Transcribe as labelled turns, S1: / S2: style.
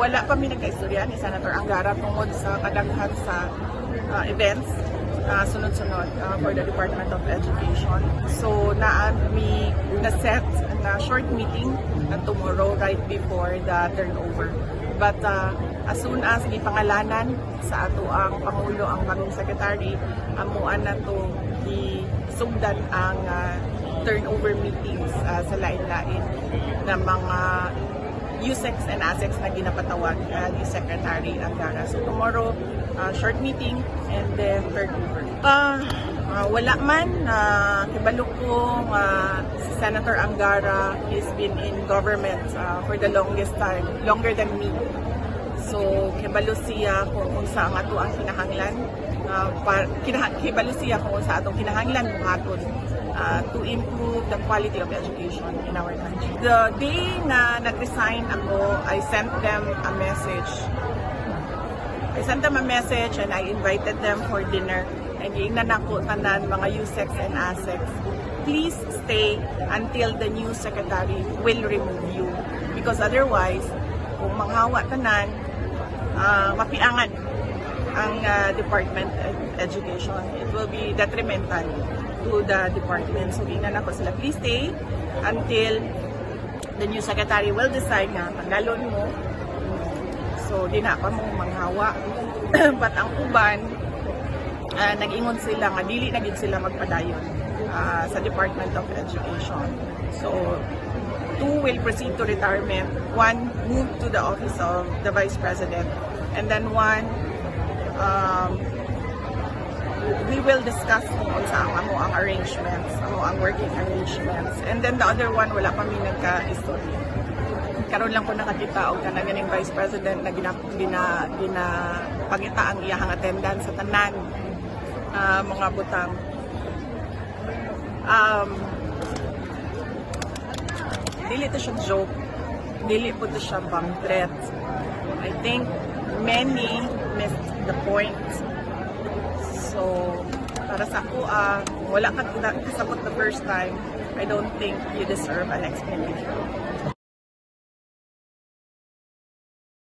S1: wala pa mi nagkaistorya ni Senator Angara tungod sa kadaghan sa ah, events ah, sunod-sunod ah, for the Department of Education. So naa mi na-set na short meeting na tomorrow right before the turnover. But uh, as soon as gipangalanan sa ato ang Pangulo, ang bagong Secretary, amuan na to isugdan ang ah, turnover meetings ah, sa lain-lain na mga USEX and ASEX na ginapatawag uh, ni Secretary Angara. So tomorrow, uh, short meeting and then turnover. Uh, uh, wala man, uh, kibalo ko uh, si Senator Angara has been in government uh, for the longest time, longer than me. So, kibalo siya kung unsa ang ato ang kinahanglan. Uh, par, kinah- kibalo siya kung unsa atong kinahanglan buhaton uh, to improve the quality of education in our country. The day na nag-resign ako, I sent them a message. I sent them a message and I invited them for dinner. And giingnan ako tanan mga USEX and ASEX. Please stay until the new secretary will remove you. Because otherwise, kung manghawa tanan, ah, mapiangan ang ah, Department of Education. It will be detrimental to the department. So, giingnan ako sila, please stay until the new secretary will decide na tanggalon mo So, di na pa mo manghawa. But ang uban, ah, nag-ingon sila nga dili na sila magpadayon ah, sa Department of Education. So, two will proceed to retirement, one move to the office of the Vice President, and then one um, we will discuss kung unsa ang amo ang arrangements, amo ang working arrangements. And then the other one, wala pa mi nagka-istorya karon lang ko nakakita og kanang ganing vice president na gina gina, gina pangita ang iyahang attendance sa tanan ah, mga butang um dili to siya joke. Dili po to siya bang threat. I think many missed the point. So para sa ako ah, wala ka kasabot the first time I don't think you deserve an explanation